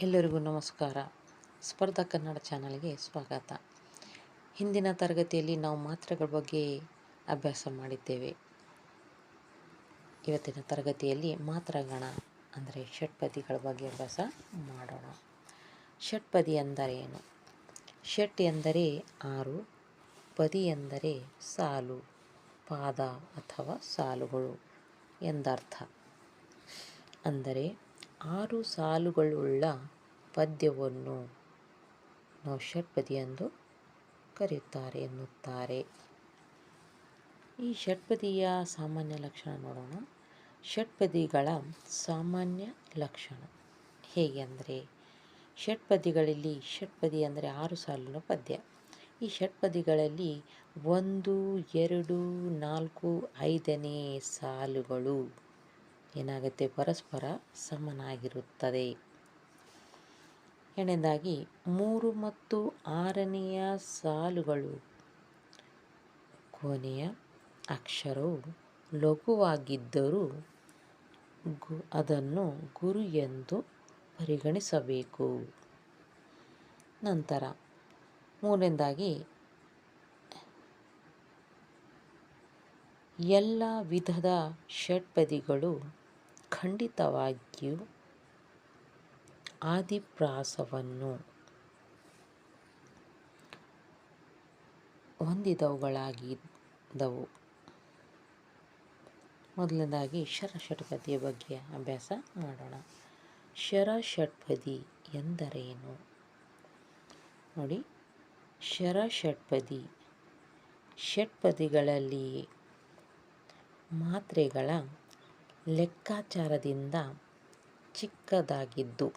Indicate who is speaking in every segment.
Speaker 1: ಎಲ್ಲರಿಗೂ ನಮಸ್ಕಾರ. ಸ್ಪರ್ಧಾ ಕನ್ನಡ ಚಾನಲ್ಗೆ ಸ್ವಾಗತ. ಹಿಂದಿನ ತರಗತಿಯಲ್ಲಿ ನಾವು ಮಾತ್ರೆಗಳ ಬಗ್ಗೆ ಅಭ್ಯಾಸ ಮಾಡಿದ್ದೇವೆ. ಇವತ್ತಿನ ತರಗತಿಯಲ್ಲಿ ಮಾತ್ರಗಣ ಅಂದರೆ ಷಟ್ಪದಿಗಳ ಬಗ್ಗೆ ಅಭ್ಯಾಸ ಮಾಡೋಣ. ಷಟ್ಪದಿ ಎಂದರೆ ಏನು? ಷಟ್ ಎಂದರೆ ಆರು, ಪದಿ ಎಂದರೆ ಸಾಲು, ಪಾದ ಅಥವಾ ಸಾಲುಗಳು ಎಂದರ್ಥ. ಅಂದರೆ ಆರು ಸಾಲುಗಳುಳ್ಳ ಪದ್ಯವನ್ನು ನಾವು ಷಟ್ಪದಿ ಎಂದು ಕರೆಯುತ್ತಾರೆ ಎನ್ನುತ್ತಾರೆ. ಈ ಷಟ್ಪದಿಯ ಸಾಮಾನ್ಯ ಲಕ್ಷಣ ನೋಡೋಣ. ಷಟ್ಪದಿಗಳ ಸಾಮಾನ್ಯ ಲಕ್ಷಣ ಹೇಗೆ ಅಂದರೆ ಷಟ್ಪದಿಗಳಲ್ಲಿ ಷಟ್ಪದಿ ಅಂದರೆ ಆರು ಸಾಲಿನ ಪದ್ಯ. ಈ ಷಟ್ಪದಿಗಳಲ್ಲಿ ಒಂದು, ಎರಡು, ನಾಲ್ಕು, ಐದನೇ ಸಾಲುಗಳು. ಏನಾಗುತ್ತೆ? ಪರಸ್ಪರ ಸಮನಾಗಿರುತ್ತದೆ. ಎರಡನೇದಾಗಿ, ಮೂರು ಮತ್ತು ಆರನೆಯ ಸಾಲುಗಳು. ಕೊನೆಯ ಅಕ್ಷರವು ಲಘುವಾಗಿದ್ದರೂ ಗು, ಅದನ್ನು ಗುರು ಎಂದು ಪರಿಗಣಿಸಬೇಕು. ನಂತರ, ಮೂರನೇದಾಗಿ, ಎಲ್ಲ ವಿಧದ ಷಟ್ಪದಿಗಳು ಖಂಡಿತವಾಗಿಯೂ ಆದಿಪ್ರಾಸವನ್ನು ಹೊಂದಿದವುಗಳಾಗಿದ್ದವು. ಮೊದಲನೇದಾಗಿ ಶರ ಷಟ್ಪದಿಯ ಬಗ್ಗೆ ಅಭ್ಯಾಸ ಮಾಡೋಣ. ಶರ ಷಟ್ಪದಿ ಎಂದರೇನು? ನೋಡಿ ಶರ ಷಟ್ಪದಿ ಷಟ್ಪದಿಗಳಲ್ಲಿ ಮಾತ್ರೆಗಳ ಲೆಕ್ಕಾಚಾರದಿಂದ ಚಿಕ್ಕದಾಗಿದ್ದು.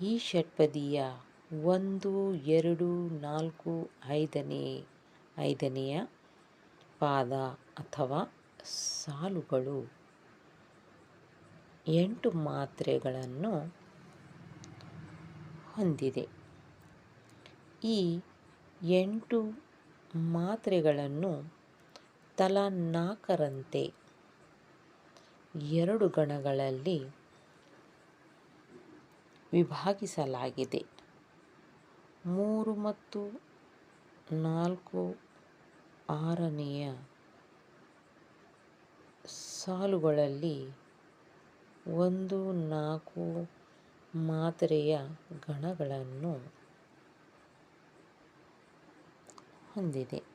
Speaker 1: ಈ ಷಟ್ಪದಿಯ ಒಂದು, ಎರಡು, ನಾಲ್ಕು, ಐದನೇ, ಐದನೆಯ ಪಾದ ಅಥವಾ ಸಾಲುಗಳು ಎಂಟು ಮಾತ್ರೆಗಳನ್ನು ಹೊಂದಿದೆ. ಈ ಎಂಟು ಮಾತ್ರೆಗಳನ್ನು ತಲಾ ನಾಲ್ಕರಂತೆ ಎರಡು ಗಣಗಳಲ್ಲಿ ವಿಭಾಗಿಸಲಾಗಿದೆ. ಮೂರು ಮತ್ತು ನಾಲ್ಕು ಆರನೆಯ ಸಾಲುಗಳಲ್ಲಿ ಒಂದು, ನಾಲ್ಕು ಮಾತ್ರೆಯ ಗಣಗಳನ್ನು ಹೊಂದಿದೆ.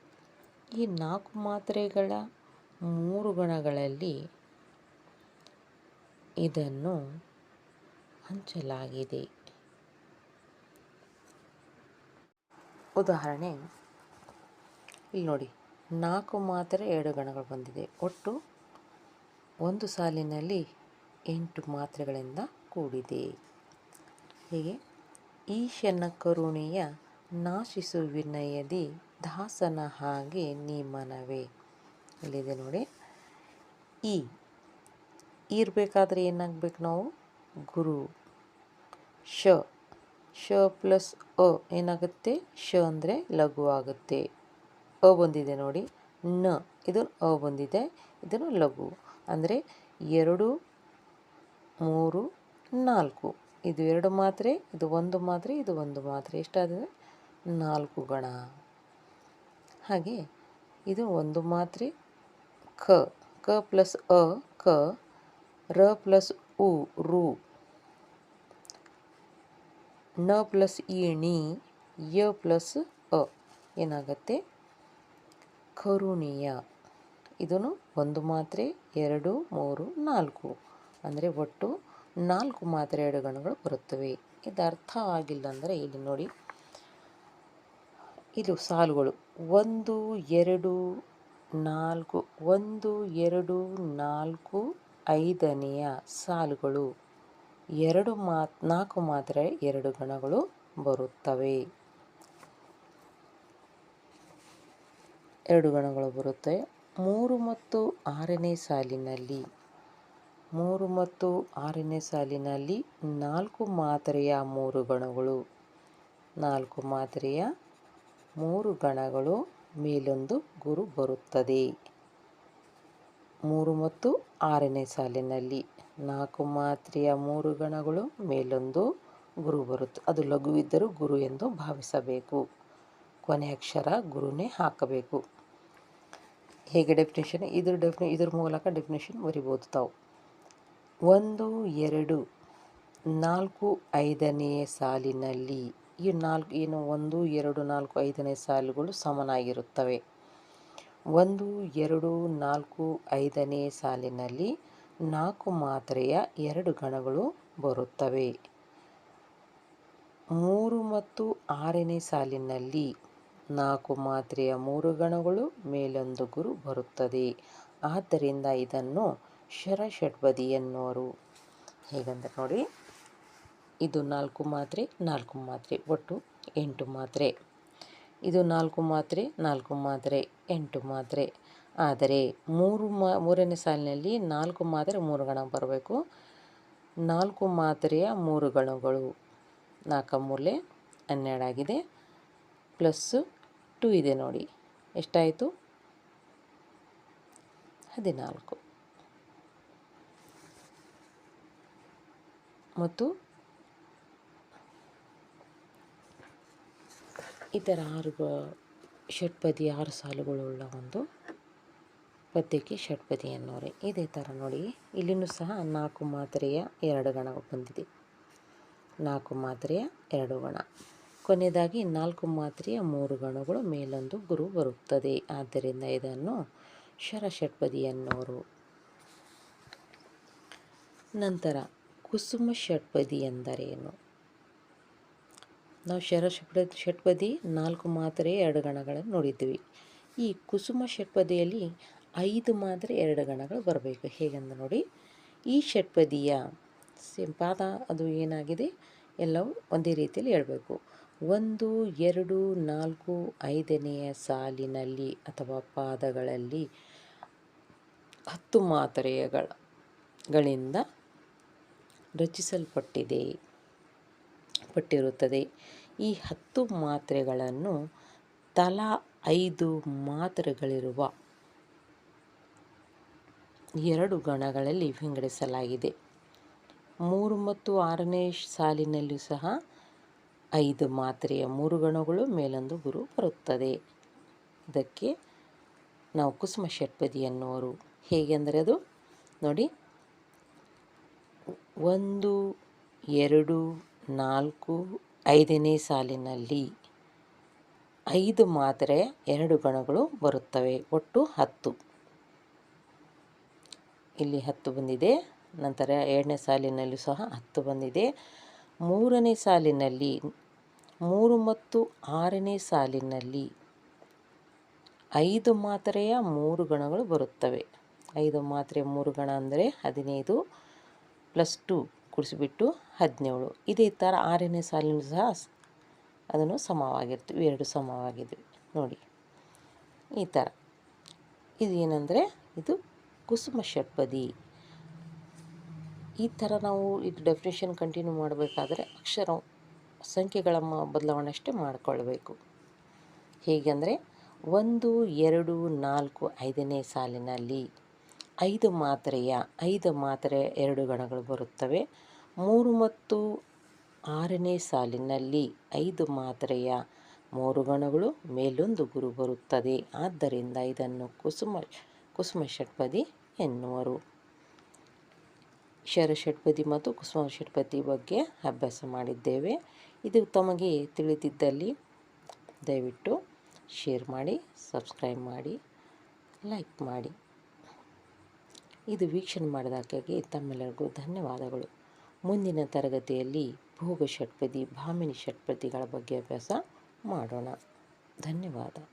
Speaker 1: ಈ ನಾಲ್ಕು ಮಾತ್ರೆಗಳ ಮೂರು ಗಣಗಳಲ್ಲಿ ಇದನ್ನು ಹಂಚಲಾಗಿದೆ. ಉದಾಹರಣೆ, ಇಲ್ಲಿ ನೋಡಿ, ನಾಲ್ಕು ಮಾತ್ರೆ ಎರಡು ಗಣಗಳು ಬಂದಿದೆ. ಒಟ್ಟು ಒಂದು ಸಾಲಿನಲ್ಲಿ ಎಂಟು ಮಾತ್ರೆಗಳಿಂದ ಕೂಡಿದೆ. ಹೀಗೆ ಈಶನ ಕರುಣೆಯ ನಾಶಿಸು ವಿನಯದಿ ದಾಸನ ಹಾಗೆ ನೀಮನವೇ ಇಲ್ಲಿದೆ ನೋಡಿ? ಈ. ಇರಬೇಕಾದ್ರೆ ಏನಾಗಬೇಕು ನಾವು? ಗುರು. ಶ. ಶ ಪ್ಲಸ್ ಅ ಏನಾಗುತ್ತೆ? ಶ ಅಂದರೆ ಲಘು ಆಗುತ್ತೆ. ಅ ಬಂದಿದೆ ನೋಡಿ. ನ. ಇದು ಅ ಬಂದಿದೆ. ಇದನ್ನು ಲಘು. ಅಂದರೆ ಎರಡು, ಮೂರು, ನಾಲ್ಕು. ಇದು ಎರಡು ಮಾತ್ರೆ, ಇದು ಒಂದು ಮಾತ್ರೆ, ಇದು ಒಂದು ಮಾತ್ರೆ. ಎಷ್ಟಾದರೆ ನಾಲ್ಕು ಗಣ. ಹಾಗೆ ಇದು ಒಂದು ಮಾತ್ರೆ ಕ ಕ ಪ್ಲಸ್ ಅ, ಕ, ರ ಪ್ಲಸ್ ಉ, ರು. ನ ಪ್ಲಸ್ ಇಣಿ ಯ ಪ್ಲಸ್ ಅ. ಏನಾಗುತ್ತೆ? ಕರುಣೀಯ. ಇದನ್ನು ಒಂದು ಮಾತ್ರೆ, ಎರಡು, ಮೂರು, ನಾಲ್ಕು. ಅಂದರೆ ಒಟ್ಟು ನಾಲ್ಕು ಮಾತ್ರೆ ಎರಡು ಗಣಗಳು ಬರುತ್ತವೆ. ಇದು ಅರ್ಥ ಆಗಿಲ್ಲ ಅಂದರೆ ಇಲ್ಲಿ ನೋಡಿ. ಇದು ಸಾಲುಗಳು. ಒಂದು, ಎರಡು, ನಾಲ್ಕು, ಒಂದು, ಎರಡು, ನಾಲ್ಕು, ಐದನೆಯ ಸಾಲುಗಳು. ಎರಡು ಮಾತ್, ನಾಲ್ಕು ಮಾತ್ರೆ ಎರಡು ಗಣಗಳು ಬರುತ್ತವೆ. ಎರಡು ಗಣಗಳು ಬರುತ್ತವೆ ಮೂರು ಮತ್ತು ಆರನೇ ಸಾಲಿನಲ್ಲಿ. ಮೂರು ಮತ್ತು ಆರನೇ ಸಾಲಿನಲ್ಲಿ ನಾಲ್ಕು ಮಾತ್ರೆಯ ಮೂರು ಗಣಗಳು. ನಾಲ್ಕು ಮಾತ್ರೆಯ ಮೂರು ಗಣಗಳು ಮೇಲೊಂದು ಗುರು ಬರುತ್ತದೆ. ಮೂರು ಮತ್ತು ಆರನೇ ಸಾಲಿನಲ್ಲಿ ನಾಲ್ಕು ಮಾತ್ರೆಯ ಮೂರು ಗಣಗಳು ಮೇಲೊಂದು ಗುರು ಬರುತ್ತೆ, ಅದು ಲಘುವಿದ್ದರೂ ಗುರು ಎಂದು ಭಾವಿಸಬೇಕು. ಕೊನೆ ಅಕ್ಷರ ಗುರುನೇ ಹಾಕಬೇಕು. ಹೇಗೆ ಡೆಫಿನೇಷನ್ ಇದ್ರ ಡೆಫಿನೆ ಇದ್ರ ಮೂಲಕ ಡೆಫಿನೇಷನ್ ಬರಿಬೋದು ತಾವು. ಒಂದು, ಎರಡು, ನಾಲ್ಕು, ಐದನೇ ಸಾಲಿನಲ್ಲಿ ಈ ನಾಲ್ಕು ಏನು ಒಂದು, ಎರಡು, ನಾಲ್ಕು, ಐದನೇ ಸಾಲುಗಳು ಸಮನಾಗಿರುತ್ತವೆ. ಒಂದು, ಎರಡು, ನಾಲ್ಕು, ಐದನೇ ಸಾಲಿನಲ್ಲಿ ನಾಲ್ಕು ಮಾತ್ರೆಯ ಎರಡು ಗಣಗಳು ಬರುತ್ತವೆ. ಮೂರು ಮತ್ತು ಆರನೇ ಸಾಲಿನಲ್ಲಿ ನಾಲ್ಕು ಮಾತ್ರೆಯ ಮೂರು ಗಣಗಳು ಮೇಲೊಂದು ಗುರು ಬರುತ್ತದೆ. ಆದ್ದರಿಂದ ಇದನ್ನು ಶರಷಡ್ಬದಿ ಎನ್ನುವರು. ಹೇಗಂದ್ರೆ ನೋಡಿ ಇದು ನಾಲ್ಕು ಮಾತ್ರೆ ನಾಲ್ಕು ಮಾತ್ರೆ, ಒಟ್ಟು ಎಂಟು ಮಾತ್ರೆ. ಇದು ನಾಲ್ಕು ಮಾತ್ರೆ ನಾಲ್ಕು ಮಾತ್ರೆ, ಎಂಟು ಮಾತ್ರೆ. ಆದರೆ ಮೂರು ಮಾ, ಮೂರನೇ ಸಾಲಿನಲ್ಲಿ ನಾಲ್ಕು ಮಾತ್ರೆ, ಮೂರು ಗಣ ಬರಬೇಕು. ನಾಲ್ಕು ಮಾತ್ರೆಯ ಮೂರು ಗಣಗಳು. ನಾಲ್ಕು ಮೂಲೆ ಹನ್ನೆರಡಾಗಿದೆ. ಪ್ಲಸ್ಸು ಟು ಇದೆ ನೋಡಿ. ಎಷ್ಟಾಯಿತು? ಹದಿನಾಲ್ಕು. ಮತ್ತು ಈ ಥರ ಆರು ಷಟ್ಪದಿ ಆರು ಸಾಲುಗಳುಳ್ಳ ಒಂದು ಪದ್ಯಕ್ಕೆ ಷಟ್ಪದಿ ಅನ್ನೋರೆ ಇದೇ ಥರ ನೋಡಿ, ಇಲ್ಲಿನೂ ಸಹ ನಾಲ್ಕು ಮಾತ್ರೆಯ ಎರಡು ಗಣ ಬಂದಿದೆ. ನಾಲ್ಕು ಮಾತ್ರೆಯ ಎರಡು ಗಣ. ಕೊನೆಯದಾಗಿ ನಾಲ್ಕು ಮಾತ್ರೆಯ ಮೂರು ಗಣಗಳು ಮೇಲೊಂದು ಗುರು ಬರುತ್ತದೆ. ಆದ್ದರಿಂದ ಇದನ್ನು ಶರಷಟ್ಪದಿ ಅನ್ನೋರು ನಂತರ ಕುಸುಮ ಷಟ್ಪದಿ ಎಂದರೇನು? ನಾವು ಶರ ಷಟ್ಪದಿ ನಾಲ್ಕು ಮಾತ್ರೆ ಎರಡು ಗಣಗಳನ್ನು ನೋಡಿದ್ವಿ ಈ ಕುಸುಮ ಷಟ್ಪದಿಯಲ್ಲಿ ಐದು ಮಾತ್ರೆ ಎರಡು ಗಣಗಳು ಬರಬೇಕು. ಹೇಗೆಂದು ನೋಡಿ, ಈ ಷಟ್ಪದಿಯ ಪಾದ ಅದು ಏನಾಗಿದೆ ಎಲ್ಲವೂ ಒಂದೇ ರೀತಿಯಲ್ಲಿ ಹೇಳಬೇಕು. ಒಂದು, ಎರಡು, ನಾಲ್ಕು, ಐದನೆಯ ಸಾಲಿನಲ್ಲಿ ಅಥವಾ ಪಾದಗಳಲ್ಲಿ ಹತ್ತು ಮಾತ್ರೆಯಗಳ ಗಳಿಂದ ರಚಿಸಲ್ಪಟ್ಟಿದೆ. ಪಟ್ಟಿರುತ್ತದೆ ಈ ಹತ್ತು ಮಾತ್ರೆಗಳನ್ನು ತಲಾ ಐದು ಮಾತ್ರೆಗಳಿರುವ ಎರಡು ಗಣಗಳಲ್ಲಿ ವಿಂಗಡಿಸಲಾಗಿದೆ. ಮೂರು ಮತ್ತು ಆರನೇ ಸಾಲಿನಲ್ಲೂ ಸಹ ಐದು ಮಾತ್ರೆಯ ಮೂರು ಗಣಗಳು ಮೇಲೊಂದು ಗುರು ಬರುತ್ತದೆ. ಇದಕ್ಕೆ ನಾವು ಕುಸುಮ ಷಟ್ಪದಿ ಎನ್ನುವರು. ಹೇಗೆಂದರೆ ಅದು ನೋಡಿ. ಒಂದು, ಎರಡು ನಾಲ್ಕು, ಐದನೇ ಸಾಲಿನಲ್ಲಿ ಐದು ಮಾತ್ರೆ ಎರಡು ಗಣಗಳು ಬರುತ್ತವೆ, ಒಟ್ಟು ಹತ್ತು. ಇಲ್ಲಿ ಹತ್ತು ಬಂದಿದೆ, ನಂತರ ಎರಡನೇ ಸಾಲಿನಲ್ಲೂ ಸಹ ಹತ್ತು ಬಂದಿದೆ. ಮೂರನೇ ಸಾಲಿನಲ್ಲಿ, ಮೂರು ಮತ್ತು ಆರನೇ ಸಾಲಿನಲ್ಲಿ ಐದು ಮಾತ್ರೆಯ ಮೂರು ಗಣಗಳು ಬರುತ್ತವೆ. ಐದು ಮಾತ್ರೆಯ ಮೂರು ಗಣ ಅಂದರೆ ಹದಿನೈದು ಪ್ಲಸ್ ಟು. ಕುಡಿಸಿಬಿಟ್ಟು ಹದಿನೇಳು. ಇದೇ ಥರ ಆರನೇ ಸಾಲಿನೂ ಸಹ ಅದನ್ನು ಸಮವಾಗಿರ್ತೀವಿ ಎರಡು ಸಮವಾಗಿದ್ವಿ. ನೋಡಿ. ಈ ಥರ. ಇದು ಏನಂದರೆ, ಇದು ಕುಸುಮ ಷಟ್ಪದಿ. ಈ ಥರ ನಾವು ಇದು ಡೆಫಿನೇಷನ್ ಕಂಟಿನ್ಯೂ ಮಾಡಬೇಕಾದ್ರೆ ಅಕ್ಷರ ಸಂಖ್ಯೆಗಳ ಬದಲಾವಣೆ ಅಷ್ಟೇ ಮಾಡಿಕೊಳ್ಬೇಕು. ಹೇಗೆಂದರೆ ಒಂದು, ಎರಡು, ನಾಲ್ಕು, ಐದನೇ ಸಾಲಿನಲ್ಲಿ. ಐದು ಮಾತ್ರೆಯ, ಐದು ಮಾತ್ರೆ ಎರಡು ಗಣಗಳು ಬರುತ್ತವೆ. ಮೂರು ಮತ್ತು ಆರನೇ ಸಾಲಿನಲ್ಲಿ ಐದು ಮಾತ್ರೆಯ ಮೂರು ಗಣಗಳು, ಮೇಲೊಂದು ಗುರು ಬರುತ್ತದೆ. ಆದ್ದರಿಂದ ಇದನ್ನು ಕುಸುಮ ಕುಸುಮ ಷಟ್ಪದಿ ಎನ್ನುವರು. ಶರ ಷಟ್ಪದಿ ಮತ್ತು ಕುಸುಮ ಷಟ್ಪದಿ ಬಗ್ಗೆ ಅಭ್ಯಾಸ ಮಾಡಿದ್ದೇವೆ. ಇದು ತಮಗೆ ತಿಳಿದಿದ್ದಲ್ಲಿ ದಯವಿಟ್ಟು ಶೇರ್ ಮಾಡಿ, ಸಬ್ಸ್ಕ್ರೈಬ್ ಮಾಡಿ, ಲೈಕ್ ಮಾಡಿ. ಇದು ವೀಕ್ಷಣೆ ಮಾಡಿದಕ್ಕಾಗಿ ತಮ್ಮೆಲ್ಲರಿಗೂ ಧನ್ಯವಾದಗಳು. ಮುಂದಿನ ತರಗತಿಯಲ್ಲಿ ಭೋಗ ಷಟ್ಪದಿ ಭಾಮಿನಿ ಷಟ್ಪದಿಗಳ ಬಗ್ಗೆ ಅಭ್ಯಾಸ ಮಾಡೋಣ. ಧನ್ಯವಾದ.